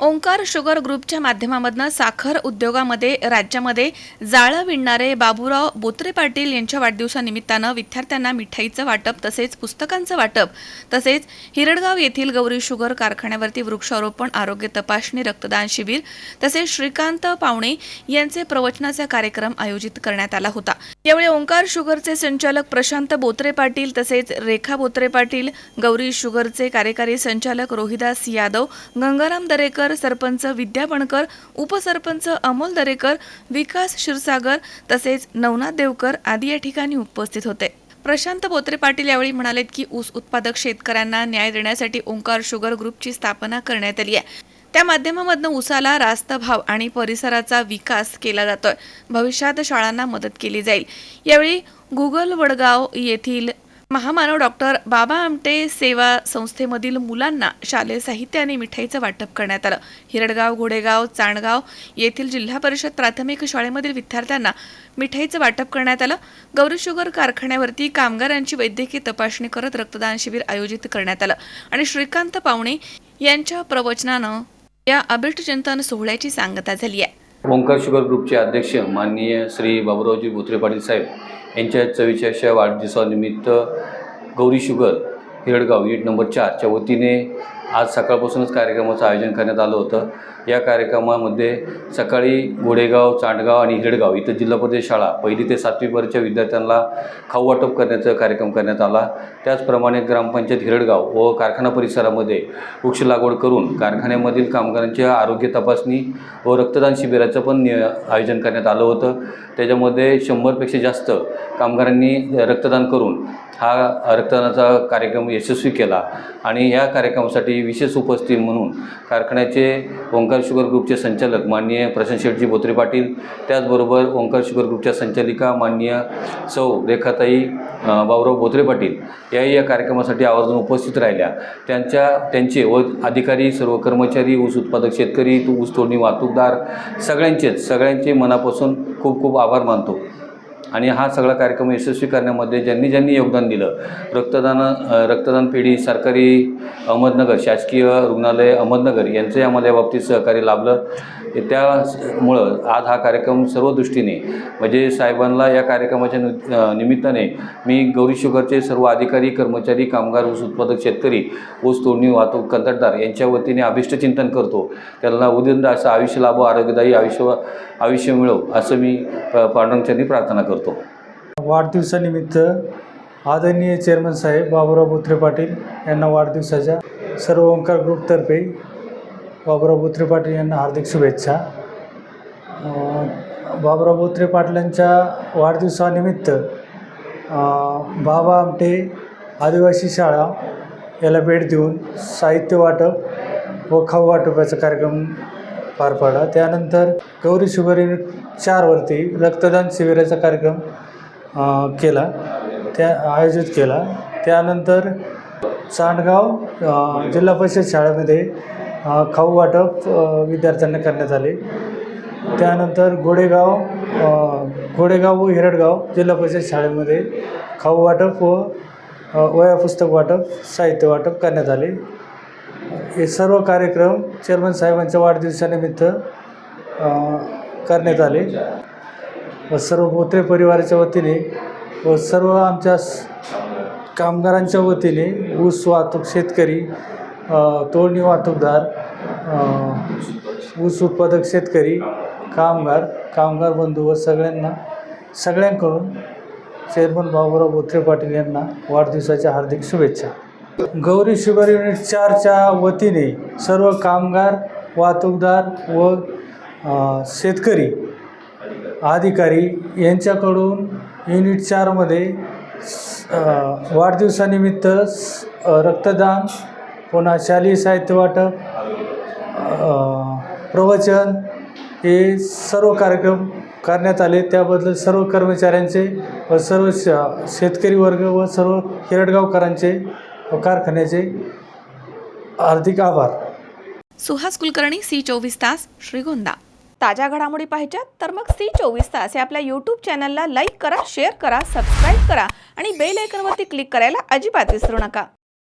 Omkar sugar ग्रुपच्या माध्यमामधनं साखर उद्योगामध्ये राज्यामध्ये जाळं विणणारे बाबूराव बोत्रे पाटील यांच्या वाढदिवसानिमित्तानं विद्यार्थ्यांना मिठाईचं वाटप तसेच पुस्तकांचं वाटप तसेच हिरडगाव येथील गौरी शुगर कारखान्यावरती वृक्षारोपण आरोग्य तपासणी रक्तदान शिबिर तसेच श्रीकांत पावणे यांचे प्रवचनाचा कार्यक्रम आयोजित करण्यात आला होता. यावेळी ओंकार शुगरचे संचालक प्रशांत बोत्रे पाटील तसेच रेखा बोत्रे पाटील गौरी शुगरचे कार्यकारी संचालक रोहिदास यादव गंगाराम दरेकर सरपंच विद्या बणकर उपसरपंच अमोल दरेकर विकास क्षीरसागर तसेच नवनाथ देवकर आदी या ठिकाणी उपस्थित होते. प्रशांत बोत्रे पाटील यावेळी म्हणालेत की ऊस उत्पादक शेतकऱ्यांना न्याय देण्यासाठी ओंकार शुगर ग्रुपची स्थापना करण्यात आली आहे. त्या माध्यमामधनं उसाला रास्त भाव आणि परिसराचा विकास केला जातोय. भविष्यात शाळांना मदत केली जाईल. यावेळी गुगल वडगाव येथील महामानव डॉक्टर बाबा आमटे सेवा संस्थेमधील मुलांना शालेय साहित्य आणि मिठाईचं वाटप करण्यात आलं. हिरडगाव घोडेगाव चाणगाव येथील जिल्हा परिषद प्राथमिक शाळेमधील विद्यार्थ्यांना मिठाईचं वाटप करण्यात आलं. गौरी शुगर कारखान्यावरती कामगारांची वैद्यकीय तपासणी करत रक्तदान शिबिर आयोजित करण्यात आलं. आणि श्रीकांत पावणे यांच्या प्रवचनानं या अभिष्ट चिंतन सोहळ्याची सांगता झाली आहे. ओंकार शुगर ग्रुपचे अध्यक्ष माननीय श्री बाबुरावजी बोत्रे पाटील साहेब यांच्या चव्वेचाळीसच्या वाढदिवसानिमित्त Gauri sugar Hiradgaon unit number चारच्या वतीने आज सकाळपासूनच कार्यक्रमाचं आयोजन करण्यात आलं होतं. या कार्यक्रमामध्ये सकाळी गोडेगाव चांडगाव आणि हिरडगाव इथं जिल्हा परिषद शाळा पहिली ते सातवीपर्यंतच्या विद्यार्थ्यांना खाऊ वाटप करण्याचा कार्यक्रम करण्यात आला. त्याचप्रमाणे ग्रामपंचायत हिरडगाव व कारखाना परिसरामध्ये वृक्ष लागवड करून कारखान्यामधील कामगारांच्या आरोग्य तपासणी व रक्तदान शिबिराचं पण आयोजन करण्यात आलं होतं. त्याच्यामध्ये शंभरपेक्षा जास्त कामगारांनी रक्तदान करून हा रक्तदानाचा कार्यक्रम यशस्वी केला आणि या कार्यक्रमासाठी विशेष उपस्थिती म्हणून कारखान्याचे ओंकार शुगर ग्रुपचे संचालक माननीय प्रशांत शेटजी बोत्रे पाटील त्याचबरोबर ओंकार शुगर ग्रुपच्या संचालिका माननीय सौ रेखाताई बाबुराव बोत्रे पाटील याही या कार्यक्रमासाठी आवर्जून उपस्थित राहिल्या. त्यांच्या त्यांचे व अधिकारी सर्व कर्मचारी ऊस उत्पादक शेतकरी ऊस तोडणी वाहतूकदार सगळ्यांचेच सगळ्यांचे मनापासून खूप खूप आभार मानतो. आणि हा सगळा कार्यक्रम यशस्वी करण्यामध्ये ज्यांनी ज्यांनी योगदान दिलं रक्तदान रक्तदान पेढी सरकारी अहमदनगर शासकीय रुग्णालय अहमदनगर यांचंही आम्हाला या बाबतीत सहकार्य लाभलं. त्यामुळं आज हा कार्यक्रम सर्व दृष्टीने म्हणजे साहेबांना या कार्यक्रमाच्या नि- निमित्ताने मी गौरी शुगरचे सर्व अधिकारी कर्मचारी कामगार ऊस उत्पादक शेतकरी ऊस तोडणी वाहतूक कंत्राटदार यांच्या वतीने अभिष्टचिंतन करतो. त्यांना उदंड असं आयुष्य लाभो आरोग्यदायी आयुष्य आयुष्य मिळो असं मी प- प्रार्थना करतो. वाढदिवसानिमित्त आदरणीय चेअरमन साहेब बाबुराव बोत्रे पाटील यांना वाढदिवसाच्या सर्व ओंकार ग्रुपतर्फे बाबुराव बोत्रे पाटील यांना हार्दिक शुभेच्छा. अं, बाबुराव पाटलांच्या वाढदिवसानिमित्त बाबा आमटे आदिवासी शाळा याला भेट देऊन साहित्य वाटप व खाऊ वाटपाचा कार्यक्रम पार पाडला. त्यानंतर गौरी शुभरी चारवरती रक्तदान शिबिराचा कार्यक्रम केला. त्या आयोजित केला. त्यानंतर चांडगाव जिल्हा परिषद शाळेमध्ये खाऊ वाटप विद्यार्थ्यांना करण्यात आले. त्यानंतर गोडेगाव गोडेगाव व हिरडगाव जिल्हा परिषद शाळेमध्ये खाऊ वाटप व वया पुस्तक वाटप साहित्य वाटप करण्यात आले. हे सर्व कार्यक्रम चेअरमन साहेबांच्या वाढदिवसानिमित्त करण्यात आले. व सर्व बोत्रे परिवाराच्या वतीने व सर्व आमच्या कामगारांच्या वतीने ऊस वाहतूक शेतकरी तोडणी वाहतूकदार ऊस उत्पादक शेतकरी कामगार कामगार बंधू व सगळ्यांना सगळ्यांकडून चेअरमन बाबूराव बोत्रे पाटील यांना वाढदिवसाच्या हार्दिक शुभेच्छा. गौरी शुगर युनिट चारच्या वतीने सर्व कामगार वाहतूकदार व शेतकरी अधिकारी यांच्याकडून युनिट चारमध्ये वाढदिवसानिमित्त रक्तदान पुन्हा शालेय साहित्य वाटप प्रवचन हे सर्व कार्यक्रम करण्यात आले. त्याबद्दल सर्व कर्मचाऱ्यांचे व सर्व श शेतकरी वर्ग व सर्व हिरडगावकरांचे व कारखान्याचे हार्दिक आभार. सुहास कुलकर्णी सी चोवीस तास श्रीगोंदा. ताज्या घडामोडी पाहिजेत तर मग सी चोवीस तास हे आपल्या यूट्यूब चॅनलला लाईक करा शेअर करा सबस्क्राईब करा आणि बेल आयकनवरती क्लिक करायला अजिबात विसरू नका.